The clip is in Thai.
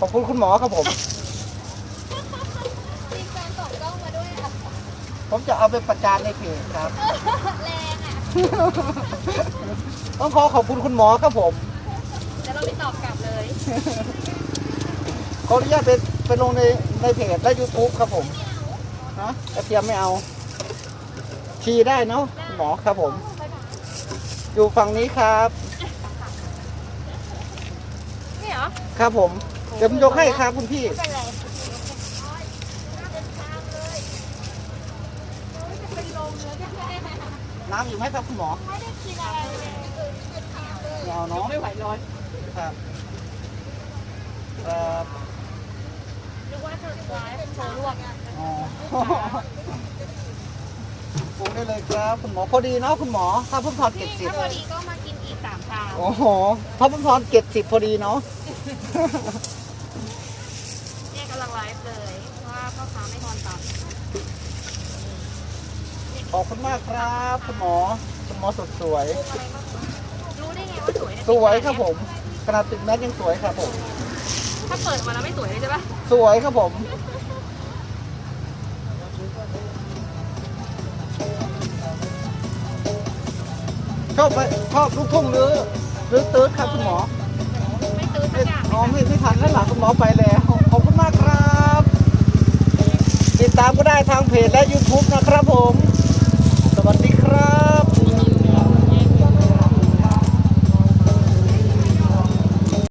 ขอบคุณคุณหมอครับผม มีแฟนส่องกล้องมาด้วยอะผมจะเอาไปประจานในเพจครับ แรงอะ ต้องขอขอบคุณคุณหมอครับผมแล้วเราไปตอบกลับเลย ขออนุญาตไปไปลงในในเพจและ YouTube ครับผมนะกระเทียมไม่เอาชีได้เนาะคุณหมอครับผม อยู่ฝั่งนี้ครับ นี่เหรอ ครับผม เดี๋ยวผมยกให้ครับคุณพี่ไม่เป็นไรเป็นลมเลยไม่ได้น้ำอยู่ไหมครับคุณหมอกินอะไรเลยไม่เอาเนาะไม่ไหวร้อนครับครับนึกว่าจะไลฟ์โชว์ลวกอ๋อปรุงได้เลยครับคุณหมอพอดีเนาะคุณหมอ ถ้าเพิ่งทอนเจ็ดสิบถ้าพอดีก็มากินอีกสามชามโอ้โหถ้าเพิ่งทอนเจ็ดสิบพอดีเนาะ เนี่ยกำลังไลฟ์เลยว่าพ่อค้าไม่ทอนตังค์ขอบคุณมากครับคุณหมอคุณหมอสดสวยอะไรบ้างรู้ได้ไงว่าสวยเนี่ยสวยครับผมขนาดติดแมสยังสวยครับผม ถ้าเปิดมาแล้วไม่สวยเลยใช่ปะสวยครับผม ชอบไหมชอบลูกทุ่งหรือหรือตืดครับคุณหมอไม่ตื้อสัไม่กอย่างอ๋อไม่ไม่ทันแล้วหลังคุณหมอไปแล้ว ขอบคุณมากครับ ติด ตามก็ได้ทางเพจและ YouTube นะครับผม